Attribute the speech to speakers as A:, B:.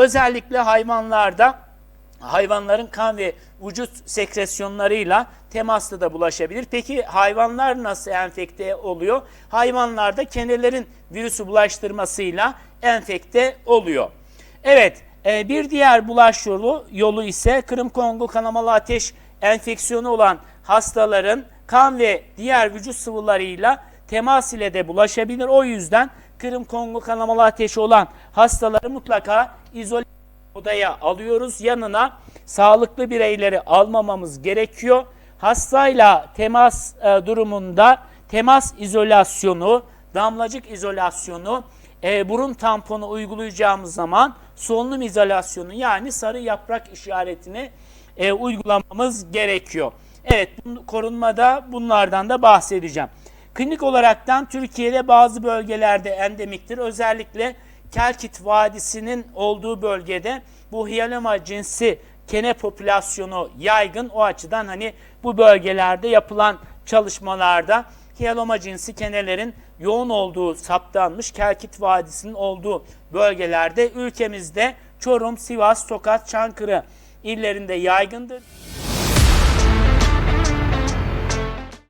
A: Özellikle hayvanlarda hayvanların kan ve vücut sekresyonlarıyla temasla da bulaşabilir. Peki hayvanlar nasıl enfekte oluyor? Hayvanlarda kendilerin virüsü bulaştırmasıyla enfekte oluyor. Evet, e, bir diğer bulaş yolu, yolu ise Kırım Kongo kanamalı ateş enfeksiyonu olan hastaların kan ve diğer vücut sıvılarıyla temas ile de bulaşabilir. O yüzden Kırım Kongo kanamalı ateşi olan hastaları mutlaka izole odaya alıyoruz. Yanına sağlıklı bireyleri almamamız gerekiyor. Hastayla temas e, durumunda temas izolasyonu, damlacık izolasyonu, e, burun tamponu uygulayacağımız zaman solunum izolasyonu yani sarı yaprak işaretini e, uygulamamız gerekiyor. Evet korunmada bunlardan da bahsedeceğim. Klinik olaraktan Türkiye'de bazı bölgelerde endemiktir. Özellikle Kelkit Vadisi'nin olduğu bölgede bu hiyaloma cinsi kene popülasyonu yaygın. O açıdan hani bu bölgelerde yapılan çalışmalarda hiyaloma cinsi kenelerin yoğun olduğu saptanmış. Kelkit Vadisi'nin olduğu bölgelerde ülkemizde Çorum, Sivas, Tokat, Çankırı illerinde yaygındır.